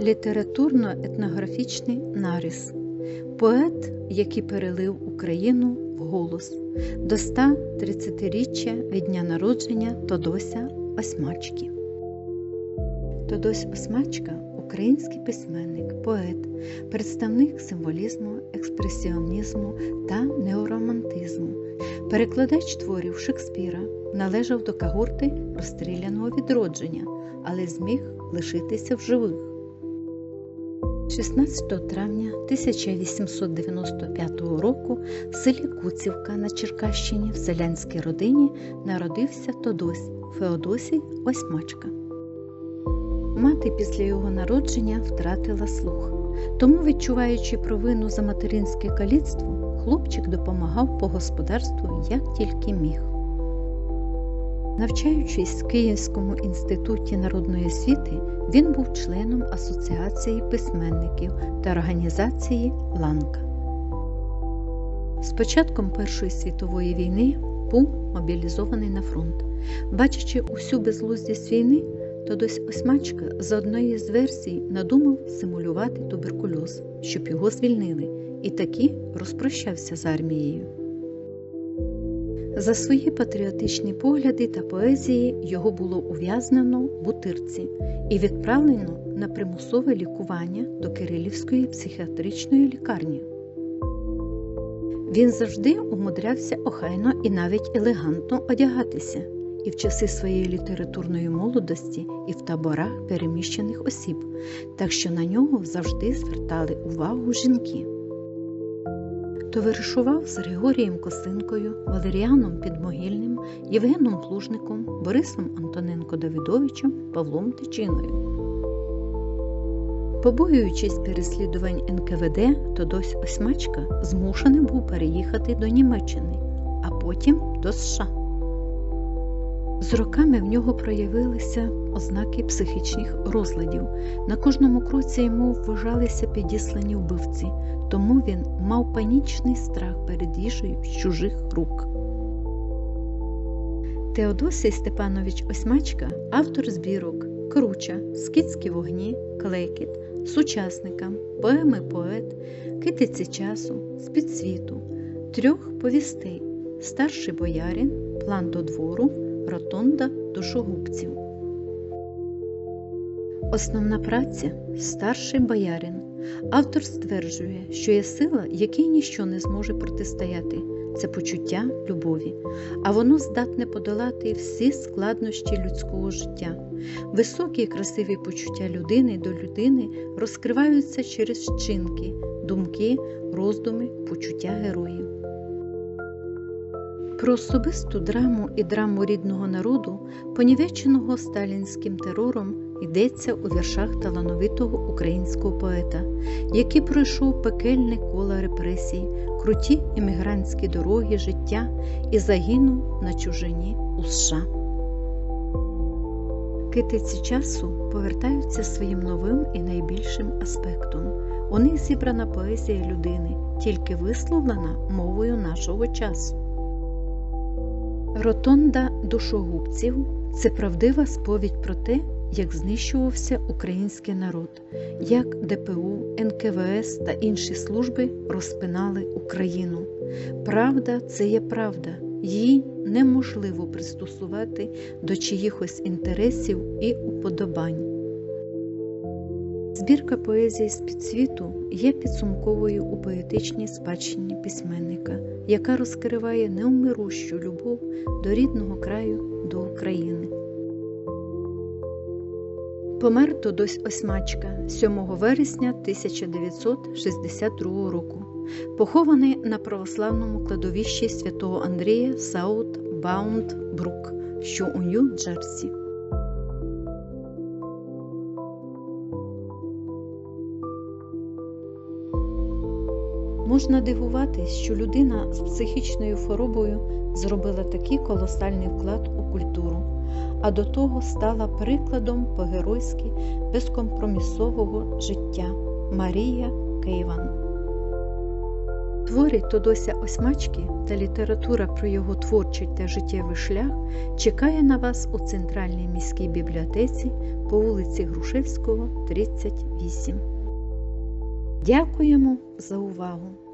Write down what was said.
Літературно-етнографічний нарис поет, який перелив Україну в голос до 130-річчя від дня народження Тодося Осьмачки. Тодось Осьмачка український письменник, поет, представник символізму, експресіонізму та неоромантизму, перекладач творів Шекспіра, належав до когорти розстріляного відродження, але зміг лишитися в живих. 16 травня 1895 року в селі Куцівка на Черкащині в селянській родині народився Тодось Феодосій Осьмачка. Мати після його народження втратила слух, тому, відчуваючи провину за материнське каліцтво, хлопчик допомагав по господарству як тільки міг. Навчаючись в Київському інституті народної освіти, він був членом Асоціації письменників та організації Ланка. З початком Першої світової війни був мобілізований на фронт. Бачачи усю безглуздість війни, Тодось Осьмачка за однією з версій надумав симулювати туберкульоз, щоб його звільнили, і таки розпрощався з армією. За свої патріотичні погляди та поезії його було ув'язнено в Бутирці і відправлено на примусове лікування до Кирилівської психіатричної лікарні. Він завжди умудрявся охайно і навіть елегантно одягатися і в часи своєї літературної молодості, і в таборах переміщених осіб, так що на нього завжди звертали увагу жінки. Товаришував з Григорієм Косинкою, Валеріаном Підмогильним, Євгеном Плужником, Борисом Антоненко Давидовичем, Павлом Тичиною. Побоюючись переслідувань НКВД, Тодось Осьмачка змушений був переїхати до Німеччини, а потім до США. З роками в нього проявилися ознаки психічних розладів. На кожному кроці йому вважалися підіслані вбивці, тому він мав панічний страх перед їжею з чужих рук. Теодосій Степанович Осьмачка автор збірок Круча, Скітські вогні, Клекіт, Сучасникам, поеми поет, Китиці часу, З-під світу, трьох повістей, Старший боярин, План до двору. Ротонда душогубців. Основна праця старший боярин. Автор стверджує, що є сила, якій ніщо не зможе протистояти. Це почуття любові, а воно здатне подолати всі складнощі людського життя. Високі і красиві почуття людини до людини розкриваються через вчинки, думки, роздуми, почуття героїв. Про особисту драму і драму рідного народу, понівеченого сталінським терором, йдеться у віршах талановитого українського поета, який пройшов пекельне коло репресій, круті емігрантські дороги життя і загинув на чужині у США. Китиці часу повертаються своїм новим і найбільшим аспектом. У них зібрана поезія людини, тільки висловлена мовою нашого часу. Ротонда душогубців це правдива сповідь про те, як знищувався український народ, як ДПУ, НКВС та інші служби розпинали Україну. Правда це є правда, її неможливо пристосувати до чиїхось інтересів і уподобань. Збірка поезії з підсвіту є підсумковою у поетичній спадщині письменника, яка розкриває неумирущу любов до рідного краю до України. Помер Тодось Осьмачка 7 вересня 1962 року, похований на православному кладовищі святого Андрія Саут Баунд Брук, що у Нью-Джерсі. Можна дивуватись, що людина з психічною хворобою зробила такий колосальний вклад у культуру, а до того стала прикладом по-геройськи безкомпромісового життя Марія Кейван. Твори Тодося Осьмачки та література про його творчий та життєвий шлях чекає на вас у Центральній міській бібліотеці по вулиці Грушевського, 38. Дякуємо за увагу!